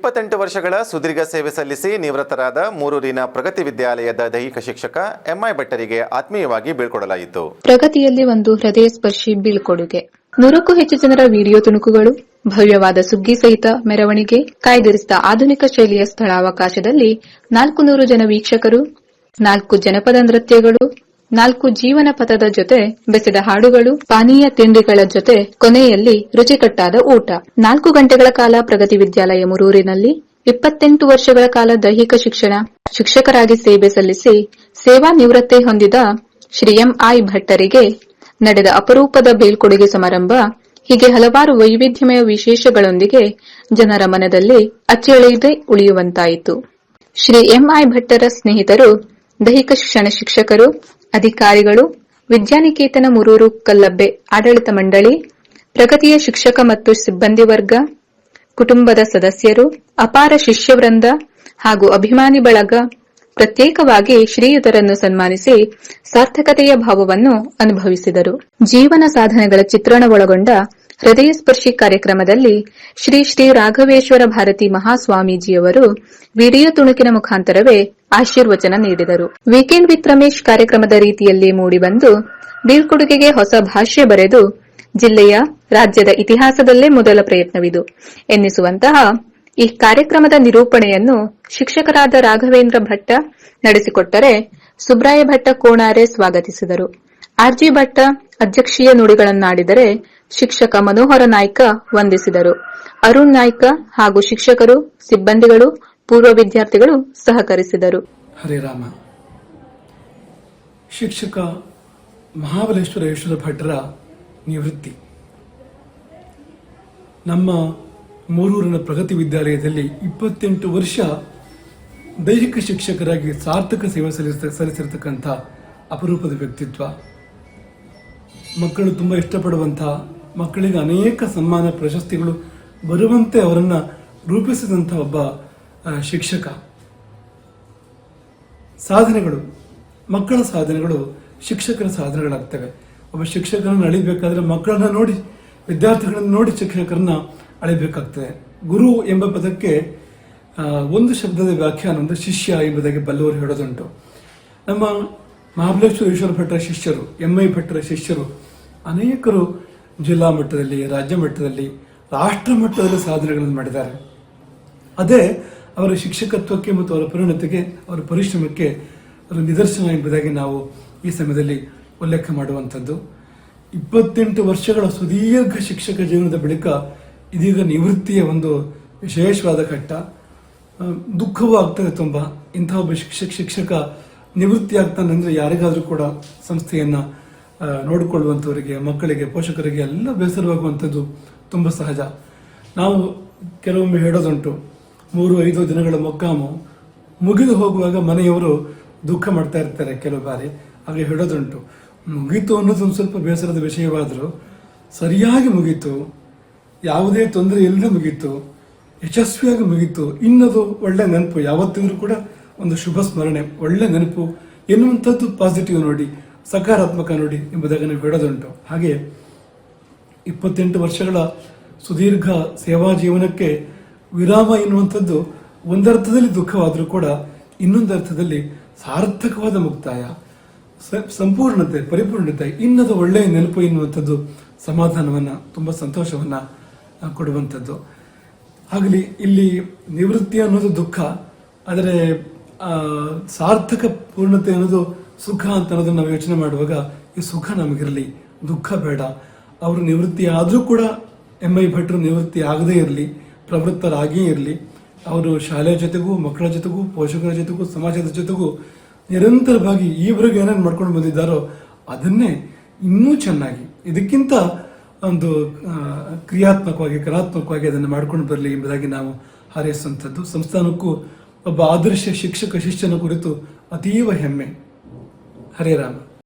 ಇಪ್ಪತ್ತೆಂಟು ವರ್ಷಗಳ ಸುದೀರ್ಘ ಸೇವೆ ಸಲ್ಲಿಸಿ ನಿವೃತ್ತರಾದ ಮೂರೂರಿನ ಪ್ರಗತಿ ವಿದ್ಯಾಲಯದ ದೈಹಿಕ ಶಿಕ್ಷಕ ಎಂಐ ಭಟ್ಟರಿಗೆ ಆತ್ಮೀಯವಾಗಿ ಬೀಳ್ಕೊಡಲಾಯಿತು. ಪ್ರಗತಿಯಲ್ಲಿ ಒಂದು ಹೃದಯ ಸ್ಪರ್ಶಿ ಬೀಳ್ಕೊಡುಗೆ. ನೂರಕ್ಕೂ ಹೆಚ್ಚು ಜನರ ವಿಡಿಯೋ ತುಣುಕುಗಳು, ಭವ್ಯವಾದ ಸುಗ್ಗಿ ಸಹಿತ ಮೆರವಣಿಗೆ, ಕಾಯ್ದಿರಿಸಿದ ಆಧುನಿಕ ಶೈಲಿಯ ಸ್ಥಳಾವಕಾಶದಲ್ಲಿ ನಾಲ್ಕು ನೂರು ಜನ ವೀಕ್ಷಕರು, ನಾಲ್ಕು ಜನಪದ ನೃತ್ಯಗಳು ನಾಲ್ಕು ಜೀವನ ಪಥದ ಜೊತೆ ಬೆಸೆದ ಹಾಡುಗಳು, ಪಾನೀಯ ತಿಂಡಿಗಳ ಜೊತೆ ಕೊನೆಯಲ್ಲಿ ರುಚಿಕಟ್ಟಾದ ಊಟ. ನಾಲ್ಕು ಗಂಟೆಗಳ ಕಾಲ ಪ್ರಗತಿ ವಿದ್ಯಾಲಯ ಮುರೂರಿನಲ್ಲಿ, ಇಪ್ಪತ್ತೆಂಟು ವರ್ಷಗಳ ಕಾಲ ದೈಹಿಕ ಶಿಕ್ಷಣ, ಶಿಕ್ಷಕರಾಗಿ ಸೇವೆ ಸಲ್ಲಿಸಿ ಸೇವಾ ನಿವೃತ್ತಿ ಹೊಂದಿದ ಶ್ರೀ ಎಂ ಐ ಭಟ್ಟರಿಗೆ ನಡೆದ ಅಪರೂಪದ ಬೀಳ್ಕೊಡುಗೆ ಸಮಾರಂಭ, ಹೀಗೆ ಹಲವಾರು ವೈವಿಧ್ಯಮಯ ವಿಶೇಷಗಳೊಂದಿಗೆ ಜನರ ಮನದಲ್ಲಿ ಅಚ್ಚಳಿಯದೆ ಉಳಿಯುವಂತಾಯಿತು. ಶ್ರೀ ಎಂಐ ಭಟ್ಟರ ಸ್ನೇಹಿತರು, ದೈಹಿಕ ಶಿಕ್ಷಣ ಶಿಕ್ಷಕರು ಅಧಿಕಾರಿಗಳು, ವಿದ್ಯಾನಿಕೇತನ ಮುರೂರು ಕಲ್ಲಬ್ಬೆ ಆಡಳಿತ ಮಂಡಳಿ, ಪ್ರಗತಿಯ ಶಿಕ್ಷಕ ಮತ್ತು ಸಿಬ್ಬಂದಿ ವರ್ಗ, ಕುಟುಂಬದ ಸದಸ್ಯರು, ಅಪಾರ ಶಿಷ್ಯವೃಂದ ಹಾಗೂ ಅಭಿಮಾನಿ ಬಳಗ ಪ್ರತ್ಯೇಕವಾಗಿ ಶ್ರೀಯುತರನ್ನು ಸನ್ಮಾನಿಸಿ ಸಾರ್ಥಕತೆಯ ಭಾವವನ್ನು ಅನುಭವಿಸಿದರು. ಜೀವನ ಸಾಧನೆಗಳ ಚಿತ್ರಣ ಒಳಗೊಂಡ ಹೃದಯ ಸ್ಪರ್ಶಿ ಕಾರ್ಯಕ್ರಮದಲ್ಲಿ ಶ್ರೀ ಶ್ರೀ ರಾಘವೇಶ್ವರ ಭಾರತಿ ಮಹಾಸ್ವಾಮೀಜಿಯವರು ವಿಡಿಯೋ ತುಣುಕಿನ ಮುಖಾಂತರವೇ ಆಶೀರ್ವಚನ ನೀಡಿದರು. ವೀಕೆಂಡ್ ವಿತ್ ರಮೇಶ್ ಕಾರ್ಯಕ್ರಮದ ರೀತಿಯಲ್ಲಿ ಮೂಡಿಬಂದು ಬೀಳ್ಕೊಡುಗೆಗೆ ಹೊಸ ಭಾಷ್ಯ ಬರೆದು ಜಿಲ್ಲೆಯ ರಾಜ್ಯದ ಇತಿಹಾಸದಲ್ಲೇ ಮೊದಲ ಪ್ರಯತ್ನವಿದು. ಎನ್ನಿಸುವಂತಹ ಈ ಕಾರ್ಯಕ್ರಮದ ನಿರೂಪಣೆಯನ್ನು ಶಿಕ್ಷಕರಾದ ರಾಘವೇಂದ್ರ ಭಟ್ಟ ನಡೆಸಿಕೊಟ್ಟರೆ ಸುಬ್ರಾಯ ಭಟ್ಟ ಕೋಣಾರೆ ಸ್ವಾಗತಿಸಿದರು. ಆರ್ಜಿ ಭಟ್ಟ ಅಧ್ಯಕ್ಷೀಯ ನುಡಿಗಳನ್ನಾಡಿದರೆ ಶಿಕ್ಷಕ ಮನೋಹರ ನಾಯ್ಕ ವಂದಿಸಿದರು. ಅರುಣ್ ನಾಯ್ಕ ಹಾಗೂ ಶಿಕ್ಷಕರು, ಸಿಬ್ಬಂದಿಗಳು, ಪೂರ್ವ ವಿದ್ಯಾರ್ಥಿಗಳು ಸಹಕರಿಸಿದರು. ಹರಿರಾಮ ಶಿಕ್ಷಕ ಮಹಾಬಲೇಶ್ವರ ಯಶ್ವರ ಭಟ್ರ ನಿವೃತ್ತಿ. ನಮ್ಮ ಮೂರೂರಿನ ಪ್ರಗತಿ ವಿದ್ಯಾಲಯದಲ್ಲಿ ಇಪ್ಪತ್ತೆಂಟು ವರ್ಷ ದೈಹಿಕ ಶಿಕ್ಷಕರಾಗಿ ಸಾರ್ಥಕ ಸೇವೆ ಸಲ್ಲಿಸ, ಸಲ್ಲಿಸಿರ್ತಕ್ಕಂಥ ಅಪರೂಪದ ವ್ಯಕ್ತಿತ್ವ. ಮಕ್ಕಳು ತುಂಬ ಇಷ್ಟಪಡುವಂತಹ ಮಕ್ಕಳಿಗೆ ಅನೇಕ ಸನ್ಮಾನ ಪ್ರಶಸ್ತಿಗಳು ಬರುವಂತೆ ಅವರನ್ನು ರೂಪಿಸಿದಂಥ ಒಬ್ಬ ಶಿಕ್ಷಕ. ಸಾಧನೆಗಳು, ಮಕ್ಕಳ ಸಾಧನೆಗಳು ಶಿಕ್ಷಕರ ಸಾಧನೆಗಳಾಗ್ತವೆ. ಒಬ್ಬ ಶಿಕ್ಷಕರನ್ನು ಅಳಿಬೇಕಾದ್ರೆ ಮಕ್ಕಳನ್ನ ನೋಡಿ, ವಿದ್ಯಾರ್ಥಿಗಳನ್ನು ನೋಡಿ ಶಿಕ್ಷಕರನ್ನ ಅಳಿಬೇಕಾಗ್ತದೆ. ಗುರು ಎಂಬ ಪದಕ್ಕೆ ಒಂದು ಶಬ್ದದ ವ್ಯಾಖ್ಯಾನ ಒಂದು ಶಿಷ್ಯ ಎಂಬುದಾಗಿ ಬಲ್ಲವರು ಹೇಳೋದುಂಟು. ನಮ್ಮ ಮಹಾಬಲೇಶ್ವರ ಈಶ್ವರ ಭಟ್ರ ಶಿಷ್ಯರು, ಎಂ ಐ ಭಟ್ರ ಶಿಷ್ಯರು ಅನೇಕರು ಜಿಲ್ಲಾ ಮಟ್ಟದಲ್ಲಿ, ರಾಜ್ಯ ಮಟ್ಟದಲ್ಲಿ, ರಾಷ್ಟ್ರ ಮಟ್ಟದಲ್ಲಿ ಸಾಧನೆಗಳನ್ನು ಮಾಡಿದ್ದಾರೆ. ಅದೇ ಅವರ ಶಿಕ್ಷಕತ್ವಕ್ಕೆ ಮತ್ತು ಅವರ ಪರಿಣತಿಗೆ, ಅವರ ಪರಿಶ್ರಮಕ್ಕೆ ಅವರ ನಿದರ್ಶನ ಎಂಬುದಾಗಿ ನಾವು ಈ ಸಮಯದಲ್ಲಿ ಉಲ್ಲೇಖ ಮಾಡುವಂಥದ್ದು. ಇಪ್ಪತ್ತೆಂಟು ವರ್ಷಗಳ ಸುದೀರ್ಘ ಶಿಕ್ಷಕ ಜೀವನದ ಬಳಿಕ ಇದೀಗ ನಿವೃತ್ತಿಯ ಒಂದು ವಿಶೇಷವಾದ ಘಟ್ಟ. ದುಃಖವೂ ಆಗ್ತದೆ ತುಂಬ. ಇಂತಹ ಒಬ್ಬ ಶಿಕ್ಷಕ ಶಿಕ್ಷಕ ನಿವೃತ್ತಿ ಆಗ್ತಾನೆ ಅಂದರೆ ಯಾರಿಗಾದರೂ ಕೂಡ ಸಂಸ್ಥೆಯನ್ನ ನೋಡಿಕೊಳ್ಳುವಂಥವರಿಗೆ, ಮಕ್ಕಳಿಗೆ, ಪೋಷಕರಿಗೆ ಎಲ್ಲ ಬೇಸರವಾಗುವಂಥದ್ದು ತುಂಬ ಸಹಜ. ನಾವು ಕೆಲವೊಮ್ಮೆ ಹೇಳೋದುಂಟು, ಮೂರು, ಐದು ದಿನಗಳ ಮೊಕ್ಕಾಮು ಮುಗಿದು ಹೋಗುವಾಗ ಮನೆಯವರು ದುಃಖ ಮಾಡ್ತಾ ಇರ್ತಾರೆ ಕೆಲವು ಬಾರಿ. ಹಾಗೆ ಹೇಳೋದುಂಟು, ಮುಗೀತು ಅನ್ನೋದು ಒಂದು ಸ್ವಲ್ಪ ಬೇಸರದ ವಿಷಯವಾದರೂ ಸರಿಯಾಗಿ ಮುಗೀತು, ಯಾವುದೇ ತೊಂದರೆ ಇಲ್ಲದೆ ಮುಗೀತು, ಯಶಸ್ವಿಯಾಗಿ ಮುಗೀತು ಇನ್ನದು ಒಳ್ಳೆ ನೆನಪು, ಯಾವತ್ತಿದ್ರೂ ಕೂಡ ಒಂದು ಶುಭ ಸ್ಮರಣೆ, ಒಳ್ಳೆ ನೆನಪು ಎನ್ನುವಂಥದ್ದು ಪಾಸಿಟಿವ್ ನೋಡಿ. ಸಕಾರಾತ್ಮಕ ನೋಡಿ ಎಂಬುದಾಗಿ ನಾವು ಹೇಳೋದುಂಟು ಹಾಗೆ ಇಪ್ಪತ್ತೆಂಟು ವರ್ಷಗಳ ಸುದೀರ್ಘ ಸೇವಾ ಜೀವನಕ್ಕೆ ವಿರಾಮ ಎನ್ನುವಂಥದ್ದು ಒಂದರ್ಥದಲ್ಲಿ ದುಃಖವಾದರೂ ಕೂಡ ಇನ್ನೊಂದು ಅರ್ಥದಲ್ಲಿ ಸಾರ್ಥಕವಾದ ಮುಕ್ತಾಯ. ಸಂಪೂರ್ಣತೆ, ಪರಿಪೂರ್ಣತೆ, ಇನ್ನದು ಒಳ್ಳೆಯ ನೆನಪು ಎನ್ನುವಂಥದ್ದು ಸಮಾಧಾನವನ್ನ, ತುಂಬ ಸಂತೋಷವನ್ನ ಕೊಡುವಂಥದ್ದು. ಆಗಲಿ ಇಲ್ಲಿ ನಿವೃತ್ತಿ ಅನ್ನೋದು ದುಃಖ, ಆದರೆ ಸಾರ್ಥಕ ಪೂರ್ಣತೆ ಅನ್ನೋದು ಸುಖ ಅಂತ ಅನ್ನೋದನ್ನ ನಾವು ಯೋಚನೆ ಮಾಡುವಾಗ ಈ ಸುಖ ನಮಗಿರಲಿ, ದುಃಖ ಬೇಡ. ಅವರು ನಿವೃತ್ತಿ ಆದರೂ ಕೂಡ ಎಂ ಐ ಭಟ್ರು ನಿವೃತ್ತಿ ಆಗದೇ ಇರಲಿ, ಪ್ರವೃತ್ತರಾಗಿಯೇ ಇರಲಿ, ಅವರು ಶಾಲೆಯ ಜೊತೆಗೂ, ಮಕ್ಕಳ ಜೊತೆಗೂ, ಪೋಷಕರ ಜೊತೆಗೂ, ಸಮಾಜದ ಜೊತೆಗೂ ನಿರಂತರವಾಗಿ ಈವರೆಗೆ ಏನೇನು ಮಾಡ್ಕೊಂಡು ಬಂದಿದ್ದಾರೋ ಅದನ್ನೇ ಇನ್ನೂ ಚೆನ್ನಾಗಿ, ಇದಕ್ಕಿಂತ ಒಂದು ಕ್ರಿಯಾತ್ಮಕವಾಗಿ, ಕಲಾತ್ಮಕವಾಗಿ ಅದನ್ನು ಮಾಡ್ಕೊಂಡು ಬರಲಿ ಎಂಬುದಾಗಿ ನಾವು ಹಾರೈಸುವಂಥದ್ದು. ಸಂಸ್ಥಾನಕ್ಕೂ ಒಬ್ಬ ಆದರ್ಶ ಶಿಕ್ಷಕ, ಶಿಷ್ಯನ ಕುರಿತು ಅತೀವ ಹೆಮ್ಮೆ. हरे राम